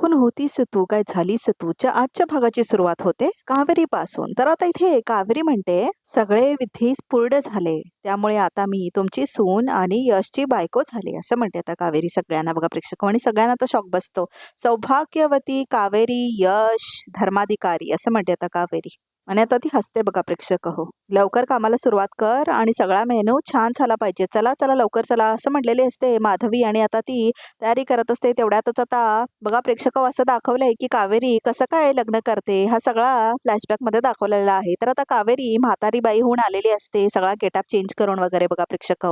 कोण होतीस तू काय झालीस तूच्या आजच्या भागाची सुरुवात होते कावेरी पासून तर आता इथे कावेरी म्हणते सगळे विधी पूर्ण झाले. त्यामुळे आता मी तुमची सून आणि यशची बायको झाली असं म्हणते आता कावेरी सगळ्यांना. बघा प्रेक्षक आणि सगळ्यांना आता शॉक बसतो. सौभाग्यवती कावेरी यश धर्माधिकारी असं म्हणते आता कावेरी. आणि आता ती हसते बघा प्रेक्षक हो लवकर कामाला सुरुवात कर आणि सगळा मेनू छान झाला पाहिजे. चला चला लवकर चला. असं म्हटलेली असते माधवी आणि आता ती तयारी करत असते तेवढ्यातच आता बघा प्रेक्षक असं दाखवलंय की कावेरी कसं काय लग्न करते? हा सगळा फ्लॅशबॅकमध्ये दाखवलेला आहे. तर आता कावेरी म्हातारी बाई होऊन आलेली असते. सगळा गेटअप चेंज करून वगैरे बघा प्रेक्षक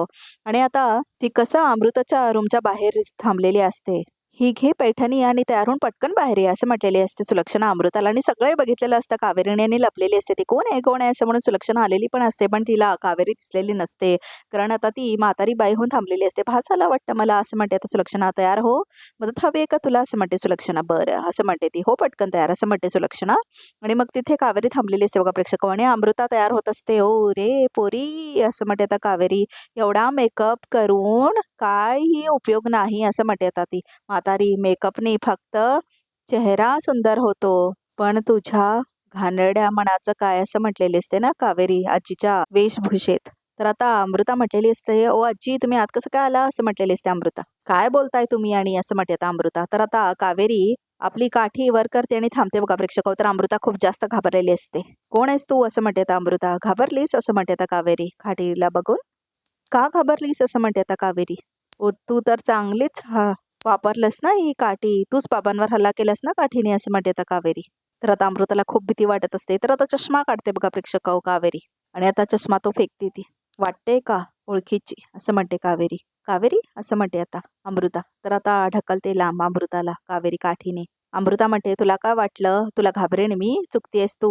आणि आता ती कसं अमृताच्या रूमच्या बाहेर थांबलेली असते. ही घे पैठणी आणि त्यावरून पटकन बाहेर ये असं म्हटलेली असते सुलक्षणा अमृताला. आणि सगळे बघितलेलं असतं कावेरीने आणि लपलेली असते. ती कोण आहे कोण आहे असं म्हणून सुलक्षणा आलेली पण असते पण तिला कावेरी दिसलेली नसते. कारण आता ती म्हातारी बाई होऊन थांबलेली असते. भासाला वाटतं मला असं म्हणते आता सुलक्षणा. तयार हो? मदत हवी आहे का तुला? असं म्हणते सुलक्षणा. बरं असं म्हणते ती. हो पटकन तयार असं म्हणते सुलक्षणा. आणि मग तिथे कावेरी थांबलेली असते बघा प्रेक्षक. आणि अमृता तयार होत असते. ओ रे पोरी असं म्हणते आता कावेरी. एवढा मेकअप करून काही उपयोग नाही असं म्हणते आता ती. म्हातारी मेकअपने फक्त चेहरा सुंदर होतो. पण तुझ्या घाणेरड्या मनाचं काय असं म्हटलेले असते ना कावेरी आजीच्या वेशभूषेत? तर आता अमृता म्हटलेली असते ओ आजी तुम्ही आत कसं काय आला? असं म्हटलेली असते अमृता. काय बोलताय तुम्ही आणि? असं म्हणते अमृता. तर आता कावेरी आपली काठी वर करते आणि थांबते बघा प्रेक्षक तर अमृता खूप जास्त घाबरलेली असते. कोण आहेस तू? असं म्हणते अमृता. घाबरलीस? असं म्हणते आता कावेरी काठीला बघून. का घाबरलीस? असं म्हणते आता कावेरी. ओ तू तर चांगलीच हा वापरलंस ना ही काठी? तूच बाबांवर हल्ला केलास ना काठीने असं म्हणते आता कावेरी. तर आता अमृताला खूप भीती वाटत असते. तर आता चष्मा काढते बघा प्रेक्षक कावेरी. आणि आता चष्मा तो फेकते ती. वाटते का ओळखीची? असं म्हणते कावेरी. कावेरी? असं म्हणते आता अमृता. तर आता ढकलते लांब अमृताला कावेरी काठीने. अमृता म्हणते तुला काय वाटलं? तुला घाबरेन मी? चुकतेस तू.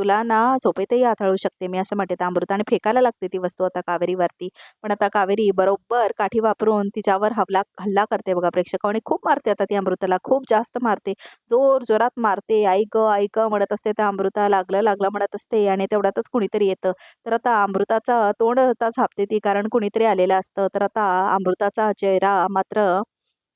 तुला ना झोपेतही हाताळू शकते. मी असं म्हणते तर अमृता आणि फेकायला लागते ती वस्तू आता कावेरीवरती. पण आता कावेरी बरोबर काठी वापरून तिच्यावर हल्ला हल्ला करते बघा प्रेक्षक. आणि खूप मारते आता ती अमृताला खूप जास्त मारते. जोर जोरात मारते. ऐक ऐक म्हणत असते तर अमृता लागलं लागलं म्हणत असते. आणि तेवढ्यातच कुणीतरी येतं. तर आता अमृताचा तोंड आता झापते ती कारण कुणीतरी आलेलं असतं. तर आता अमृताचा चेहरा मात्र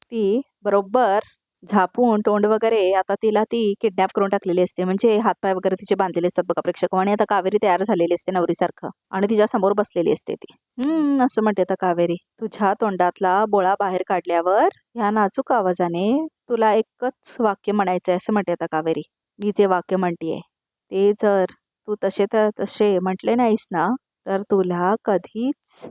ती बरोबर झापून तोंड वगैरे आता तिला ती किडनॅप करून टाकलेली असते. म्हणजे हातपाय वगैरे तिचे बांधलेले असतात बघा प्रेक्षक. आणि आता कावेरी तयार झालेली असते नवरीसारखं. आणि तिच्या समोर बसलेली असते ती. हम्म असं म्हणते आता कावेरी. तुझ्या तोंडातला बोळा बाहेर काढल्यावर ह्या नाजूक आवाजाने तुला एकच वाक्य म्हणायचं आहे असं म्हणते आता कावेरी. मी जे वाक्य म्हणतेय ते जर तू तसे तर तसे म्हटले नाहीस ना तर तुला कधीच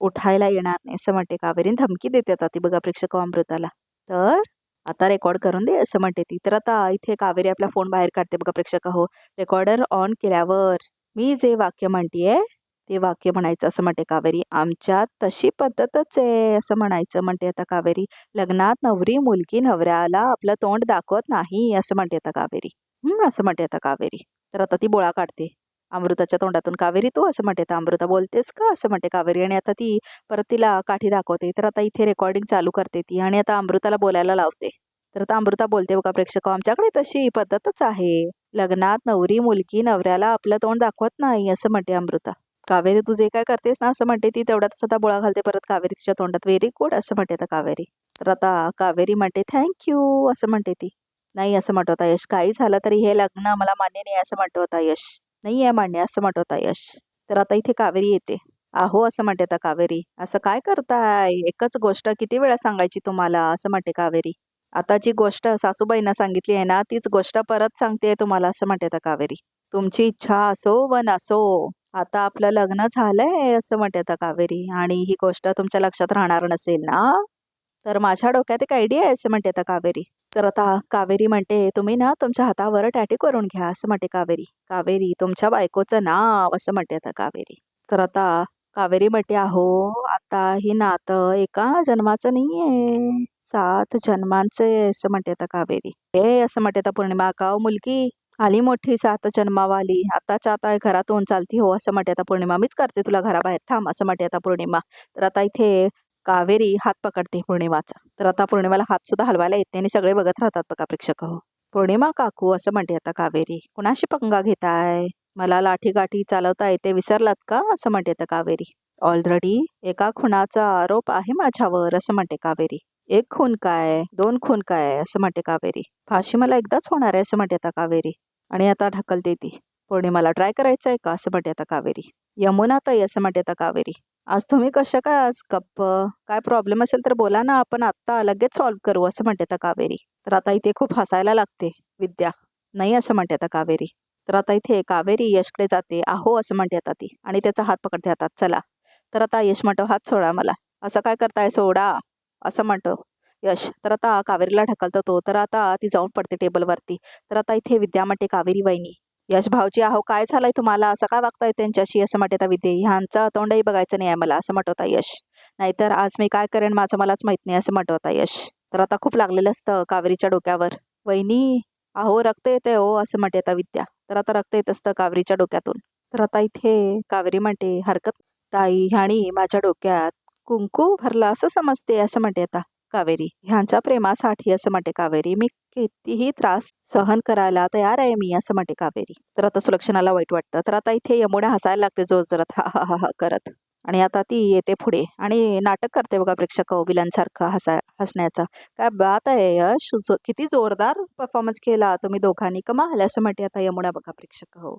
उठायला येणार नाही असं म्हणते कावेरीन धमकी देते आता ती बघा प्रेक्षक अमृताला. तर आता रेकॉर्ड करून दे असं म्हणते ती. तर आता इथे कावेरी आपला फोन बाहेर काढते बघा प्रेक्षक हो रेकॉर्डर ऑन केल्यावर मी जे वाक्य म्हणतीये ते वाक्य म्हणायचं असं म्हणते कावेरी. आमच्यात तशी पद्धतच आहे असं म्हणायचं म्हणते आता कावेरी. लग्नात नवरी मुलगी नवऱ्याला आपलं तोंड दाखवत नाही असं म्हणते आता कावेरी. असं म्हणते आता कावेरी. तर आता ती बोळा काढते. अमृताच्या तोंडातून कावेरी तू असं म्हणते तर अमृता बोलतेस का? असं म्हणते कावेरी. आणि आता ती परत तिला काठी दाखवते. तर आता इथे रेकॉर्डिंग चालू करते ती आणि आता अमृताला बोलायला लावते. तर आता अमृता बोलते बघा प्रेक्षक आमच्याकडे तशी पद्धतच आहे. लग्नात नवरी मुलगी नवऱ्याला आपलं तोंड दाखवत नाही असं म्हणते अमृता. कावेरी तू जे काय करतेस ना असं म्हणते ती तेवढ्यात आता बोळा घालते परत कावेरी तिच्या तोंडात. व्हेरी गुड असं म्हणते आता कावेरी. तर आता कावेरी म्हणते थँक्यू असं म्हणते ती. नाही असं म्हणतो होता यश. काही झालं तरी हे लग्न मला मान्य नाही असं म्हणतो होता यश. नाही आहे मान्य असं म्हणत होता यश. तर आता इथे कावेरी येते. आहो असं म्हणते आता कावेरी. असं काय करताय? एकच गोष्ट किती वेळा सांगायची तुम्हाला? असं म्हणते कावेरी. आता जी गोष्ट सासूबाईंना सांगितली आहे ना तीच गोष्ट परत सांगते तुम्हाला असं म्हणते आता कावेरी. तुमची इच्छा असो व नसो आता आपलं लग्न झालंय असं म्हणते आता कावेरी. आणि ही गोष्ट तुमच्या लक्षात राहणार नसेल ना? तर माझ्या डोक्यात एक आयडिया आहे असं म्हणते आता कावेरी. तर आता कावेरी म्हणते तुम्ही ना तुमच्या हातावर टॅटू करून घ्या असं म्हणते कावेरी. कावेरी तुमच्या बायकोचं नाव असं म्हणते आता कावेरी. तर आता कावेरी म्हणते अहो आता हे नातं एका जन्माचं नाही आहे सात जन्मांचं आहे असं म्हणते आता कावेरी. हे असं म्हणते आता पौर्णिमा का मुलगी आली मोठी सात जन्मावाली आताच्या आता घरातून चालती हो असं म्हणते आता पौर्णिमा. मीच करते तुला घराबाहेर थांब असं म्हणते आता पौर्णिमा. तर आता इथे कावेरी हात पकडते पौर्णिमाचा. तर आता पौर्णिमाला हात सुद्धा हलवायला येते आणि सगळे बघत राहतात बघा प्रेक्षक. हो. पौर्णिमा काकू असं म्हणते आता कावेरी. कुणाशी पंगा घेताय? मला लाठी गाठी चालवता येते विसरलात का? असं म्हणते आता कावेरी. ऑलरेडी एका खुनाचा आरोप आहे माझ्यावर असं म्हणते कावेरी. एक खून काय? दोन खून काय? असं म्हणते कावेरी. फाशी मला एकदाच होणार आहे असं म्हणते आता कावेरी. आणि आता ढकलते ती. पौर्णिमाला ट्राय करायचं आहे का? असं म्हणते आता कावेरी. यमुना ताई असं म्हणते आता कावेरी. आज तुम्ही कशा काय आज? गप्प काय प्रॉब्लेम असेल तर बोला ना. आपण आत्ता लगेच सॉल्व्ह करू असं म्हणते आता कावेरी. तर आता इथे खूप हसायला लागते. विद्या नाही असं म्हणते आता कावेरी. तर आता इथे कावेरी यशकडे जाते. आहो असं म्हणते आता ती. आणि त्याचा हात पकडते हातात चला. तर आता यश म्हणतो हात सोडा मला. असं काय करताय? सोडा. असं म्हणतो. यश. तर आता कावेरीला ढकलतो तो. तर आता ती जाऊन पडते टेबलवरती तर आता इथे विद्या म्हणते कावेरी वहिनी यश भाऊजी आहो काय झालंय तुम्हाला? असं काय वागताय त्यांच्याशी? असं म्हणते आता विद्ये ह्यांचा तोंडही बघायचं नाही आहे मला असं म्हटवता यश. नाहीतर आज मी काय करेन? माझं मलाच माहीत नाही असं म्हटवता यश. तर आता खूप लागलेलं असतं कावेरीच्या डोक्यावर. वहिनी अहो रक्त येते हो असं म्हणते आता विद्या. तर आता रक्त येत असतं कावेरीच्या डोक्यातून. तर आता इथे कावेरी म्हणते हरकत ताई ह्याणी माझ्या डोक्यात कुंकू भरला असं समजते असं म्हणते आता कावेरी. ह्यांच्या प्रेमासाठी असं म्हणते कावेरी. मी कितीही त्रास सहन करायला तयार आहे मी असं म्हणते कावेरी. तर आता सुलक्षणाला वाईट वाटतं. तर आता इथे यमुना हसायला लागते जोर जोरात हा हा हा हा करत. आणि आता ती येते पुढे. आणि नाटक करते बघा प्रेक्षक विलनसारखं हसा हसण्याचा. काय बात आहे यश. जो- किती जोरदार परफॉर्मन्स केला तुम्ही दोघांनी. कमाल असं म्हणते आता यमुना बघा प्रेक्षक. हो.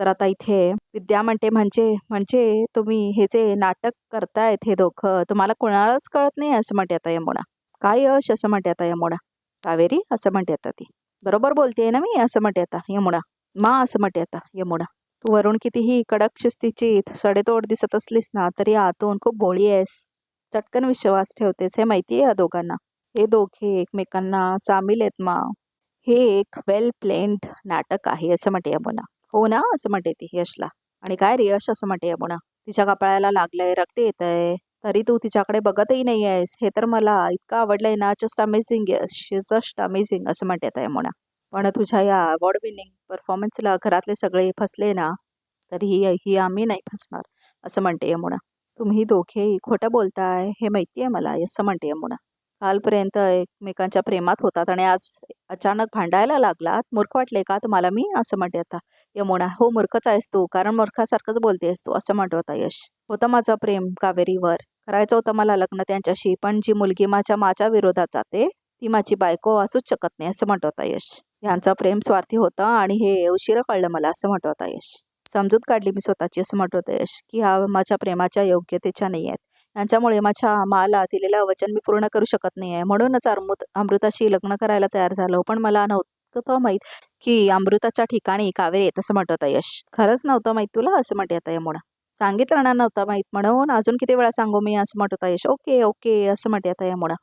तर आता इथे विद्या म्हणते म्हणजे म्हणजे तुम्ही हे जे नाटक करतायत हे दोघं तुम्हाला कोणालाच कळत नाही? असं म्हणते आता यमुना. काय यश? असं म्हणते आता यमुना. कावेरी असं म्हणते आता ती. बरोबर बोलते ना मी? असं म्हणते आता यमुना. मा असं म्हणते आता यमुना. तू वरून कितीही कडक शिस्तीची सडेतोड दिसत असलीस ना तरी आतून खूप भोळी आहेस. चटकन विश्वास ठेवतेस हे माहिती आहे या दोघांना. हे दोघे एकमेकांना सामील आहेत मा. हे एक वेल प्लेन्ड नाटक आहे असं म्हणते यमुना. हो ना? असं म्हणते ती यशला. आणि काय रे यश? असं म्हणते यमुना. तिच्या कपाळाला लागलंय रक्त येत आहे तरी तू तिच्याकडे बघतही नाही आहेस. हे तर मला इतकं आवडलंय ना जस्ट अमेझिंग जस्ट अमेझिंग असं म्हणते आहे यमुना पण तुझ्या या अवॉर्ड विनिंग परफॉर्मन्सला घरातले सगळे फसले ना तर ही ही आम्ही नाही फसणार असं म्हणते यमुना तुम्ही दोघेही खोटं बोलताय हे माहिती आहे मला असं म्हणते यमुना कालपर्यंत एकमेकांच्या प्रेमात होतात आणि आज अचानक भांडायला लागलात. मूर्ख वाटले का तुम्हाला मी असं म्हणते आता यमुना हो मूर्खच आहेस तू कारण मूर्खासारखंच बोलतेस तू असं म्हणतो आता यश. होतं माझं प्रेम कावेरीवर. करायचं होतं मला लग्न त्यांच्याशी. पण जी मुलगी माझ्या माझ्या विरोधात जाते ती माझी बायको असूच शकत नाही असं म्हणतो यश. यांचा प्रेम स्वार्थी होतं आणि हे उशिरा कळलं मला असं म्हणतो यश. समजूत काढली मी स्वतःची असं म्हणतो यश की हा माझ्या प्रेमाच्या योग्यतेच्या नाही आहेत. यांच्यामुळे माझ्या माला दिलेलं वचन मी पूर्ण करू शकत नाही आहे. म्हणूनच अमृत अमृताशी लग्न करायला तयार झालो. पण मला नव्हतं माहीत की अमृताच्या ठिकाणी कावेरी येत असं म्हणत होता यश. खरंच नव्हतं माहीत तुला असं म्हणते आता यमुना. सांगितलं ना नव्हता माहीत म्हणून. अजून किती वेळा सांगू मी असं म्हणत होता यश. ओके ओके असं म्हणते आता यमुना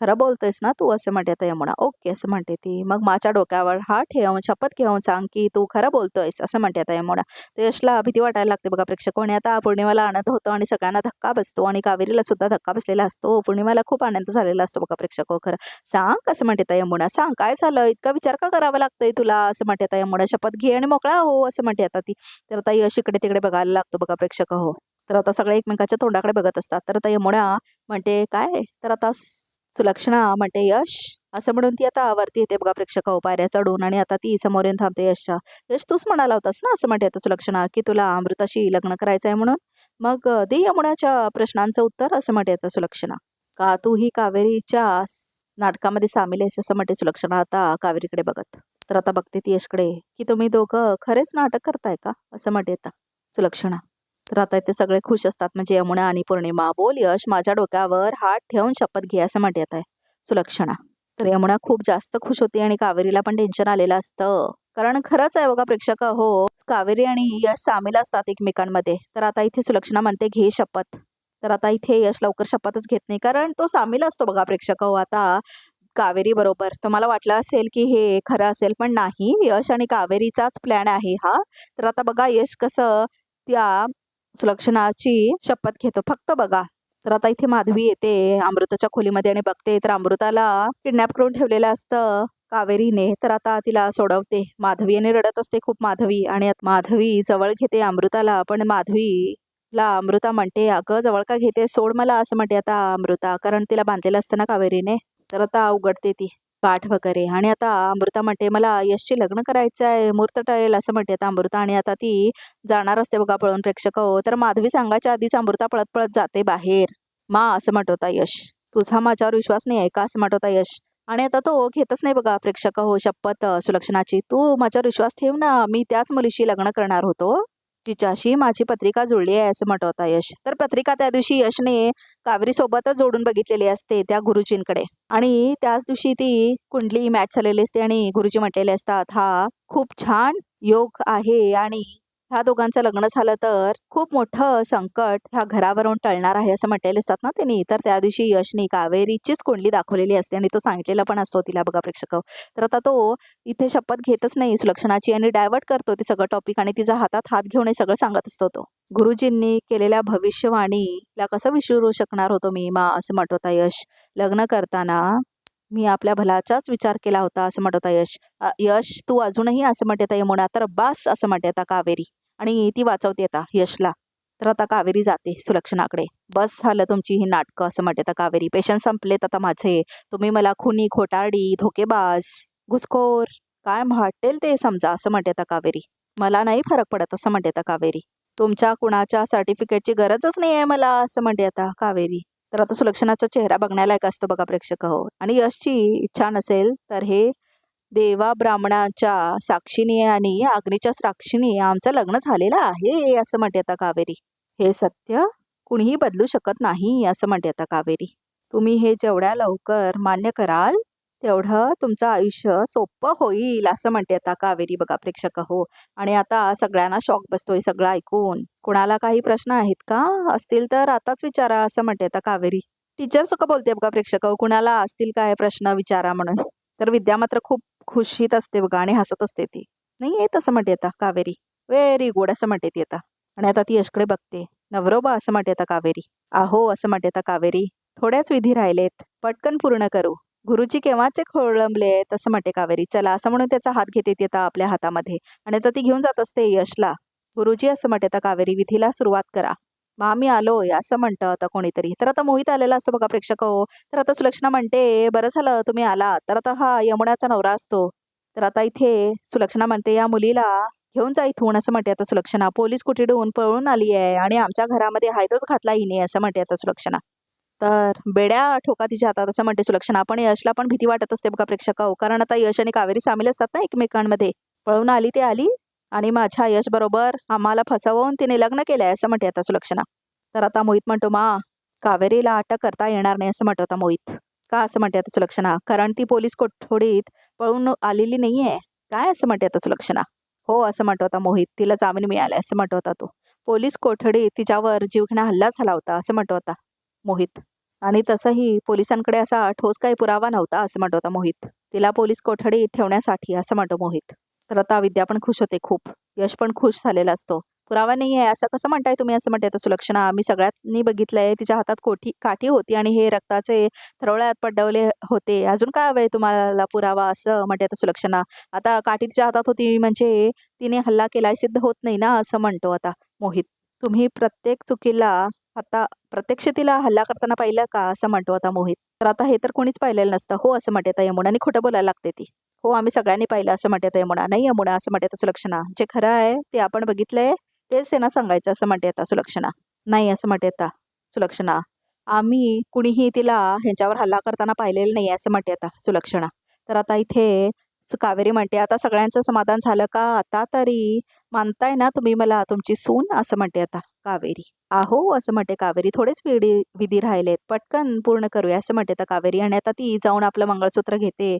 खरं बोलतोयस ना तू असं म्हणते आता यमुना. ओके असं म्हणते ती. मग माझ्या डोक्यावर हा ठेवून शपथ घेऊन सांग की तू खरं बोलतोयस असं म्हणते आता यमुना. तर यशला भीती वाटायला लागते बघा प्रेक्षक होणे. आता पौर्णिमाला आनंद होतो आणि सगळ्यांना धक्का बसतो आणि कावेरीला सुद्धा धक्का बसलेला असतो. पौर्णिमाला खूप आनंद झालेला असतो बघा प्रेक्षक हो खरं. सांग असं म्हणते आता यमुना. सांग काय झालं? इतका विचार का करावा लागतंय तुला? असं म्हणते आता यमुना. शपथ घे आणि मोकळा हो असं म्हणते आता ती. तर आता यश इकडे तिकडे बघायला लागतो बघा प्रेक्षक हो. तर आता सगळे एकमेकाच्या तोंडाकडे बघत असतात. तर आता यमुना म्हणते काय? तर आता सुलक्षणा म्हणते यश. असं म्हणून ती आता वरती येते बघा प्रेक्षक हो पायऱ्या चढून आणि आता ती समोर येऊन थांबते यशच्या. यश तूच म्हणाला होतास ना? असं म्हणते आता सुलक्षणा की तुला अमृताशी लग्न करायचं आहे म्हणून. मग दे यमुनाच्या प्रश्नांचं उत्तर असं म्हणते आता सुलक्षणा. का तू ही कावेरीच्या नाटकामध्ये सामील आहेस? असं म्हणते सुलक्षणा आता कावेरीकडे बघत. तर आता बघते ती यशकडे. की तुम्ही दोघं खरेच नाटक करताय का? असं म्हणते आता सुलक्षणा. तर आता इथे सगळे खुश असतात. म्हणजे यमुना आणि पौर्णिमा बोल यश माझ्या डोक्यावर हात ठेवून शपथ घे असं म्हणत आहे सुलक्षणा. तर यमुना खूप जास्त खुश होती आणि कावेरीला पण टेन्शन आलेलं असतं. कारण खरंच आहे बघा प्रेक्षक हो कावेरी आणि यश सामील असतात एकमेकांमध्ये. तर आता इथे सुलक्षणा म्हणते घे शपथ. तर आता इथे यश लवकर शपथच घेत नाही. कारण तो सामील असतो बघा प्रेक्षक हो आता कावेरी बरोबर. तुम्हाला वाटलं असेल की हे खरं असेल पण नाही. यश आणि कावेरीचाच प्लॅन आहे हा. तर आता बघा यश कसं त्या सुलक्षणाची शपथ घेतो. फक्त बघा. तर आता इथे माधवी येते अमृताच्या खोलीमध्ये आणि बघते. तर अमृताला किडनॅप करून ठेवलेलं असतं कावेरीने. तर आता तिला सोडवते. माधवीने रडत असते खूप माधवी. आणि माधवी जवळ घेते अमृताला. पण माधवीला अमृता म्हणते अगं जवळ का घेते सोड मला असं म्हणते आता अमृता. कारण तिला बांधलेलं असतं ना कावेरीने. तर आता उघडते ती. गाठ वगैरे. आणि आता अमृता म्हणते मला यशशी लग्न करायचं आहे मूर्त टळेल असं म्हणते आता अमृता. आणि आता ती जाणार असते बघा पळून प्रेक्षक. हो तर माधवी सांगायच्या आधीच अमृता पळत पळत जाते बाहेर. मा असं म्हणत यश. तुझा माझ्यावर विश्वास नाही आहे का? असं म्हणत यश. आणि आता तो घेतच नाही बघा प्रेक्षक. हो शपथ सुलक्षणाची. तू माझ्यावर विश्वास ठेव ना. मी त्याच मुलीशी लग्न करणार होतो. तिच्याशी माझी पत्रिका जुळली आहे असं म्हणत होता यश. तर पत्रिका त्या दिवशी यशने कावेरी सोबतच जोडून बघितलेली असते त्या गुरुजींकडे. आणि त्याच दिवशी ती कुंडली मॅच झालेली असते आणि गुरुजी म्हटलेले असतात हा खूप छान योग आहे आणि ह्या दोघांचं लग्न झालं तर खूप मोठं संकट ह्या घरावरून टळणार आहे असं म्हटलेले असतात ना त्यांनी तर त्या दिवशी यशनी कावेरीचीच कुंडली दाखवलेली असते आणि तो सांगितलेला पण असतो तिला बघा प्रेक्षक. तर आता तो इथे शपथ घेतच नाही सुलक्षणाची आणि डायव्हर्ट करतो ते सगळं टॉपिक आणि तिचा हातात हात घेऊन हे सगळं सांगत असतो तो. गुरुजींनी केलेल्या भविष्यवाणीला कसं विसरू शकणार होतो मी मा? असं म्हटवता यश. लग्न करताना मी आपल्या भलाचाच विचार केला होता असं म्हणत होता यश. यश तू अजूनही असं म्हणत येता यमुना तर बास असं म्हणत येता कावेरी. आणि ती वाचवते आता यशला. तर आता कावेरी जाते सुलक्षणाकडे. बस झालं तुमची ही नाटकं असं म्हणते कावेरी. पेशंट संपलेत आता माझे. तुम्ही मला खुनी खोटारडी धोकेबाज घुसखोर काय म्हटेल ते समजा असं म्हणते आता कावेरी. मला नाही फरक पडत असं म्हणते आता कावेरी. तुमच्या कुणाच्या सर्टिफिकेटची गरजच नाही आहे मला असं म्हणते आता कावेरी. तर आता सुलक्षणाचा चेहरा बघण्यालायक असतो बघा प्रेक्षक हो. आणि यशची इच्छा नसेल तर हे देवा ब्राह्मणाच्या साक्षीने आणि अग्नीच्या साक्षीने आमचं लग्न झालेलं आहे असं म्हणते आता कावेरी. हे सत्य कुणीही बदलू शकत नाही असं म्हणते आता कावेरी. तुम्ही हे जेवढ्या लवकर मान्य कराल तेवढं तुमचं आयुष्य सोपं होईल असं म्हणते आता कावेरी बघा प्रेक्षक हो आणि आता सगळ्यांना शॉक बसतोय सगळं ऐकून. कुणाला काही प्रश्न आहेत का? असतील तर आताच विचारा असं म्हणते आता कावेरी. टीचर सुख बोलते बघा प्रेक्षक हो कुणाला असतील काय प्रश्न विचारा म्हणून. तर विद्या मात्र खूप खुशीत असते बघा आणि हसत असते ती. नाही येत तसं म्हणते आता कावेरी. व्हेरी गुड असं म्हणते ती आता. आणि आता ती यशकडे बघते. नवरोबा असं म्हणते आता कावेरी. आहो असं म्हणते आता कावेरी. थोड्याच विधी राहिलेत. पटकन पूर्ण करू. गुरुजी केव्हाचे खोळंबले आहेत असं म्हणते कावेरी. चला असं म्हणून त्याचा हात घेते ती आपल्या हातामध्ये. आणि आता ती घेऊन जात असते यशला. गुरुजी असं म्हणते आता कावेरी विधीला सुरुवात करा. मग आम्ही आलोय असं म्हणतं आता कोणीतरी. तर आता मोहित आलेला असं बघा प्रेक्षक हो. तर आता सुलक्षणा म्हणते बरं झालं तुम्ही आला. तर आता हा यमुनाचा नवरा असतो. तर आता इथे सुलक्षणा म्हणते या मुलीला घेऊन जा इथून असं म्हणते आता सुलक्षणा. पोलीस कुठे कुठेडून पळून आली आहे आणि आमच्या घरामध्ये हायदोस घातला हिने असं म्हणते आता सुलक्षणा. तर बेड्या ठोका तिच्या हातात असं म्हणते सुलक्षणा. आपण यशला पण भीती वाटत असते बघा प्रेक्षक हो कारण आता यश आणि कावेरी सामील असतात ना एकमेकांमध्ये. पळून आली ते आली आणि माझ्या यश बरोबर आम्हाला फसवून तिने लग्न केलंय असं म्हणते आता सुलक्षणा. तर आता मोहित म्हणतो मा कावेरीला अटक करता येणार नाही असं म्हणतो आता मोहित. का असं म्हणते आता सुलक्षणा? कारण ती पोलीस कोठडीत पळून आलेली नाहीये. काय असं म्हणते आता सुलक्षणा? हो असं म्हणतो होता मोहित. तिला जामीन मिळालाय असं म्हणतो होता तो. पोलीस कोठडीत तिच्यावर जीवघेणा हल्ला झाला होता असं म्हणतो होता मोहित. आणि तसंही पोलिसांकडे असा ठोस काही पुरावा नव्हता असं म्हणतो होता मोहित. तिला पोलीस कोठडीत ठेवण्यासाठी असं म्हणतो मोहित. तर आता विद्या पण खुश होते खूप. यश पण खुश झालेला असतो. पुरावा नाही आहे असं कसं म्हणताय तुम्ही असं म्हणताय तर सुलक्षणा? मी सगळ्यांनी बघितलंय तिच्या हातात कोठी काठी होती आणि हे रक्ताचे थरोळ्यात पडवले होते. अजून काय हवंय तुम्हाला पुरावा असं म्हणते तर सुलक्षणा? आता काठी तिच्या हातात होती म्हणजे तिने हल्ला केलाय सिद्ध होत नाही ना असं म्हणतो आता मोहित. तुम्ही प्रत्येक चुकीला आता प्रत्यक्ष तिला हल्ला करताना पाहिलं का असं म्हणतो आता मोहित? तर आता हे तर कोणीच पाहिलेलं नसतं. हो असं म्हणते आता यमुना. आणि खोटं बोलायला लागते ती. हो आम्ही सगळ्यांनी पाहिलं असं म्हणते आता यमुना. नाही यमुना असं म्हणते आता सुलक्षणा. जे खरं आहे ते आपण बघितलंय तेच त्यांना सांगायचं असं म्हणते आता सुलक्षणा. नाही असं म्हणते आता सुलक्षणा. आम्ही कुणीही तिला ह्यांच्यावर हल्ला करताना पाहिलेलं नाही असं म्हणते आता सुलक्षणा. तर आता इथे कावेरी म्हणते आता सगळ्यांचं समाधान झालं का? आता तरी मानताय ना तुम्ही मला तुमची सून? असं म्हणते आता कावेरी. आहो असं म्हणते कावेरी थोडेच विधी विधी राहिलेत. पटकन पूर्ण करूया असं म्हणते आता कावेरी. आणि आता ती जाऊन आपलं मंगळसूत्र घेते.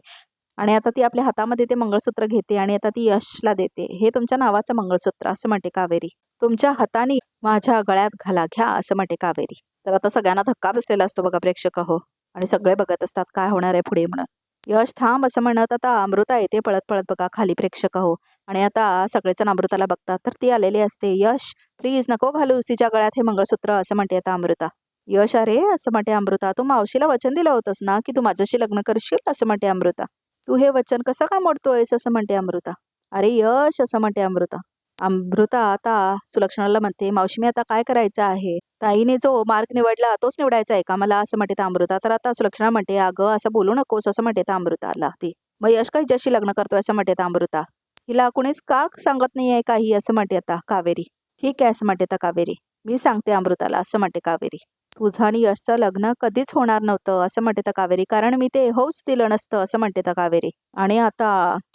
आणि आता ती आपल्या हातामध्ये ते मंगळसूत्र घेते आणि आता ती यशला देते. हे तुमच्या नावाचं मंगळसूत्र असं म्हणते कावेरी. तुमच्या हाताने माझ्या गळ्यात घाला घ्या असं म्हणते कावेरी. तर आता सगळ्यांना धक्का बसलेला असतो बघा प्रेक्षक हो आणि सगळे बघत असतात काय होणार आहे पुढे म्हणून. यश थांब असं म्हणत आता अमृता येते पळत पळत बघा खाली प्रेक्षक हो आणि आता सगळेजण अमृताला बघतात. तर ती आलेली असते. यश प्लीज नको घालूस तिच्या गळ्यात हे मंगळसूत्र असं म्हणते आता अमृता. यश अरे असं म्हणते अमृता तू मावशीला वचन दिलं होतंस ना की तू माझ्याशी लग्न करशील? असं म्हणते अमृता. तू हे वचन कसं का मोडतोयस? असं म्हणते अमृता. अरे यश असं म्हणते अमृता. अमृता आता सुलक्षणाला म्हणते मावशी मी आता काय करायचं आहे? ताईने जो मार्ग निवडला तोच निवडायचा आहे का मला? असं म्हणते अमृता. तर आता सुलक्षणा म्हणते अगं असं बोलू नकोस असं म्हणते अमृताला ती. मग यश का हिच्याशी लग्न करतोय? असं म्हणते अमृता. हिला कुणीच का सांगत नाही आहे काही असं म्हणते आता कावेरी. ठीक आहे असं म्हणते आता कावेरी. मी सांगते अमृताला असं म्हणते कावेरी. तुझं आणि यशचं लग्न कधीच होणार नव्हतं असं म्हणते तर कावेरी. कारण मी ते होऊच दिलं नसतं असं म्हणते तर कावेरी. आणि आता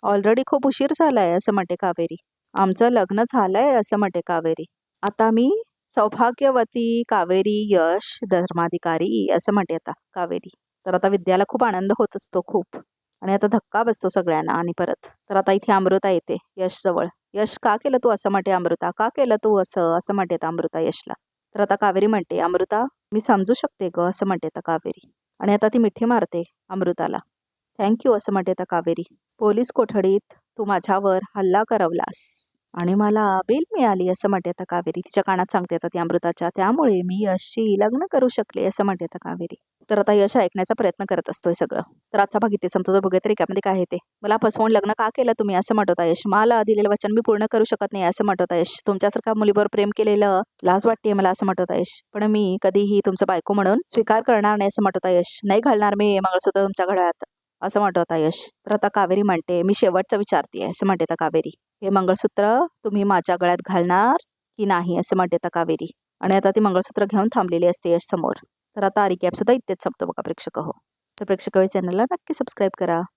ऑलरेडी खूप उशीर झालाय असं म्हणते कावेरी. आमचं लग्न झालंय असं म्हणते कावेरी. आता मी सौभाग्यवती कावेरी यश धर्माधिकारी असं म्हणते आता कावेरी. तर आता विद्याला खूप आनंद होत असतो खूप. आणि आता धक्का बसतो सगळ्यांना आणि परत. तर आता इथे अमृता येते यश जवळ यश का केलं तू असं म्हणते अमृता? का केलं तू असं? असं म्हणते अमृता यशला. तर आता कावेरी म्हणते अमृता मी समजू शकते ग असं म्हणते आता कावेरी. आणि आता ती मिठी मारते अमृताला. थँक्यू असं म्हणते आता कावेरी. पोलीस कोठडीत तू माझ्यावर हल्ला करवलास आणि मला बेल मिळाली असं म्हणते आता कावेरी. तिच्या कानात सांगते आता ती अमृताच्या त्यामुळे मी यशशी लग्न करू शकले असं म्हणते आता कावेरी. तर आता यश ऐकण्याचा प्रयत्न करत असतोय सगळं. तर आजचा भाग इथे संपतो. जर बघूया तरी एकामध्ये काय आहे ते. मला फसवून लग्न का केलं तुम्ही? असं म्हणत यश. मला दिलेलं वचन मी पूर्ण करू शकत नाही असं म्हणता यश. तुमच्यासारख्या मुलीवर प्रेम केलेलं लाज वाटते मला असं म्हणता यश. पण मी कधीही तुमचं बायको म्हणून स्वीकार करणार नाही असं म्हणता यश. नाही घालणार मी मंगळसूत्र तुमच्या घड्यात असं म्हणत होता यश. तर आता कावेरी म्हणते मी शेवटचं विचारते असं म्हणते आता कावेरी. हे मंगळसूत्र तुम्ही माझ्या गळ्यात घालणार की नाही? असं म्हणते आता कावेरी. आणि आता ती मंगळसूत्र घेऊन थांबलेली असते यश समोर. तर आता रिकॅप सुद्धा इथेच संपतो बघा प्रेक्षक हो. तर प्रेक्षक हो, चॅनलला नक्की सबस्क्राईब करा.